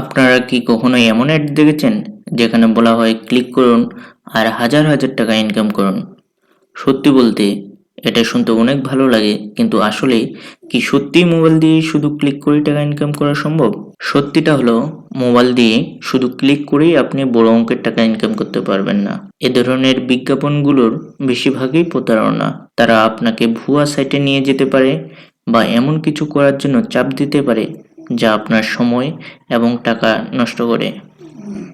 আপনারা কি কখনো এমন অ্যাড দেখেছেন যেখানে বলা হয় ক্লিক করুন আর হাজার হাজার টাকা ইনকাম করুন? সত্যি বলতে এটা শুনতে অনেক ভালো লাগে, কিন্তু আসলে কি সত্যি মোবাইল দিয়ে শুধু ক্লিক করেই টাকা ইনকাম করা সম্ভব? সত্যিটা হলো মোবাইল দিয়ে শুধু ক্লিক করেই আপনি বড় অঙ্কের টাকা ইনকাম করতে পারবেন না। এ ধরনের বিজ্ঞাপনগুলোর বেশিরভাগই প্রতারণা। তারা আপনাকে ভুয়া সাইটে নিয়ে যেতে পারে বা এমন কিছু করার জন্য চাপ দিতে পারে যা আপনার সময় এবং টাকা নষ্ট করে।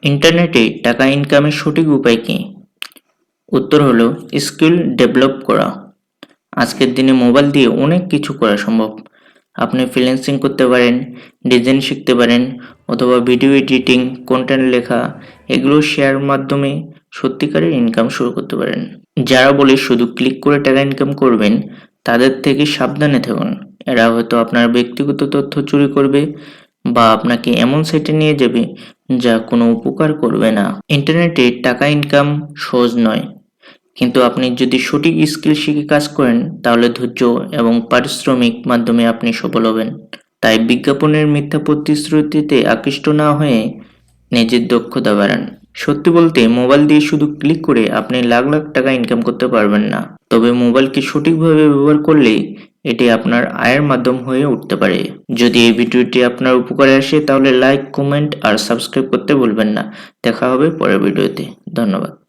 ইন্টারনেটে টাকা ইনকামের সঠিক উপায় কী? উত্তর হলো, স্কিল ডেভেলপ করা। আজকের দিনে মোবাইল দিয়ে অনেক কিছু করা সম্ভব। আপনি ফ্রিল্যান্সিং করতে পারেন, ডিজাইন শিখতে পারেন, অথবা ভিডিও এডিটিং কন্টেন্ট লেখা, এগুলো শেয়ার মাধ্যমে সত্যিকারের ইনকাম শুরু করতে পারেন। যারা বলে শুধু ক্লিক করে টাকা ইনকাম করবেন, তাদের থেকে সাবধানে থাকুন। এরা হয়তো আপনার ব্যক্তিগত তথ্য চুরি করবে বা আপনাকে এমন সেটে নিয়ে যাবে যা কোনো উপকার করবে না। ইন্টারনেটে টাকা ইনকাম সহজ নয়। কিন্তু আপনি যদি সঠিক স্কিল শিখে কাজ করেন, তাহলে ধৈর্য এবং পারিশ্রমিক মাধ্যমে আপনি সফল হবেন। তাই বিজ্ঞাপনের মিথ্যা প্রতিশ্রুতিতে আকৃষ্ট না হয়ে নিজের দক্ষতা বাড়ান। সত্যি বলতে, মোবাইল দিয়ে শুধু ক্লিক করে আপনি লাখ লাখ টাকা ইনকাম করতে পারবেন না। তবে মোবাইলকে সঠিকভাবে ব্যবহার করলে এটি আপনার আয়ের মাধ্যম হয়ে উঠতে পারে। যদি এই ভিডিওটি আপনার উপকারে আসে, তাহলে লাইক কমেন্ট আর সাবস্ক্রাইব করতে ভুলবেন না। দেখা হবে পরের ভিডিওতে। ধন্যবাদ।